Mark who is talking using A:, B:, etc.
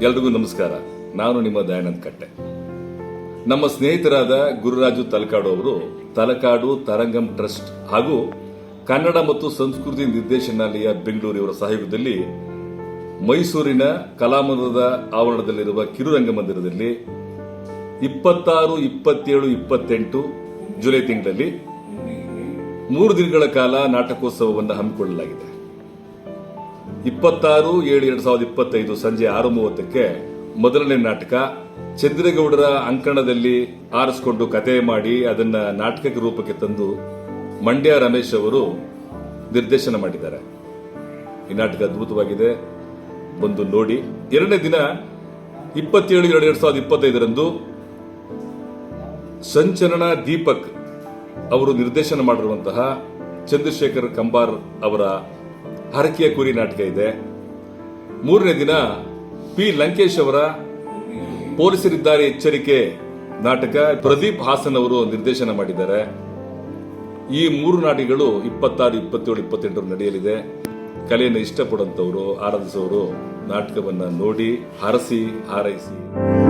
A: ಎಲ್ರಿಗೂ ನಮಸ್ಕಾರ. ನಾನು ನಿಮ್ಮ ದಯಾನಂದ್ ಕಟ್ಟೆ. ನಮ್ಮ ಸ್ನೇಹಿತರಾದ ಗುರುರಾಜು ತಲಕಾಡು ಅವರು ತಲಕಾಡು ತರಂಗಂ ಟ್ರಸ್ಟ್ ಹಾಗೂ ಕನ್ನಡ ಮತ್ತು ಸಂಸ್ಕೃತಿ ನಿರ್ದೇಶನಾಲಯ ಬೆಂಗಳೂರು ಇವರ ಸಹಯೋಗದಲ್ಲಿ ಮೈಸೂರಿನ ಕಲಾಮಂದಿರದ ಆವರಣದಲ್ಲಿರುವ ಕಿರುರಂಗ ಮಂದಿರದಲ್ಲಿ ಇಪ್ಪತ್ತಾರು, ಇಪ್ಪತ್ತೇಳು, ಇಪ್ಪತ್ತೆಂಟು ಜುಲೈ ತಿಂಗಳಲ್ಲಿ ಮೂರು ದಿನಗಳ ಕಾಲ ನಾಟಕೋತ್ಸವವನ್ನು ಹಮ್ಮಿಕೊಳ್ಳಲಾಗಿದೆ. ಇಪ್ಪತ್ತಾರು ಏಳು ಎರಡ್ ಸಾವಿರದ ಇಪ್ಪತ್ತೈದು ಸಂಜೆ ಆರು ಮೂವತ್ತಕ್ಕೆ ಮೊದಲನೇ ನಾಟಕ ಚಂದ್ರೇಗೌಡರ ಅಂಕಣದಲ್ಲಿ ಆರಿಸಿಕೊಂಡು ಕತೆ ಮಾಡಿ ಅದನ್ನ ನಾಟಕಕ್ಕೆ ರೂಪಕ್ಕೆ ತಂದು ಮಂಡ್ಯ ರಮೇಶ್ ಅವರು ನಿರ್ದೇಶನ ಮಾಡಿದ್ದಾರೆ. ಈ ನಾಟಕ ಅದ್ಭುತವಾಗಿದೆ. ಬಂದು ನೋಡಿ. ಎರಡನೇ ದಿನ ಇಪ್ಪತ್ತೇಳು ಎರಡು ಎರಡು ಸಾವಿರದ ಇಪ್ಪತ್ತೈದರಂದು ಸಂಚಲನ ದೀಪಕ್ ಅವರು ನಿರ್ದೇಶನ ಮಾಡಿರುವಂತಹ ಚಂದ್ರಶೇಖರ್ ಕಂಬಾರ್ ಅವರ ಹರಕೆಯ ಕುರಿ ನಾಟಕ ಇದೆ. ಮೂರನೇ ದಿನ ಪಿ. ಲಂಕೇಶ್ ಅವರ ಪೊಲೀಸರಿದ್ದಾರೆ ಎಚ್ಚರಿಕೆ ನಾಟಕ ಪ್ರದೀಪ್ ಹಾಸನ್ ಅವರು ನಿರ್ದೇಶನ ಮಾಡಿದ್ದಾರೆ. ಈ ಮೂರು ನಾಟಕಗಳು ಇಪ್ಪತ್ತಾರು, ಇಪ್ಪತ್ತೇಳು, ಇಪ್ಪತ್ತೆಂಟರು ನಡೆಯಲಿದೆ. ಕಲೆಯನ್ನು ಇಷ್ಟಪಡುವಂತವರು ಆರಾಧಿಸುವವರು ನಾಟಕವನ್ನು ನೋಡಿ ಹರಸಿ, ಹಾರೈಸಿ.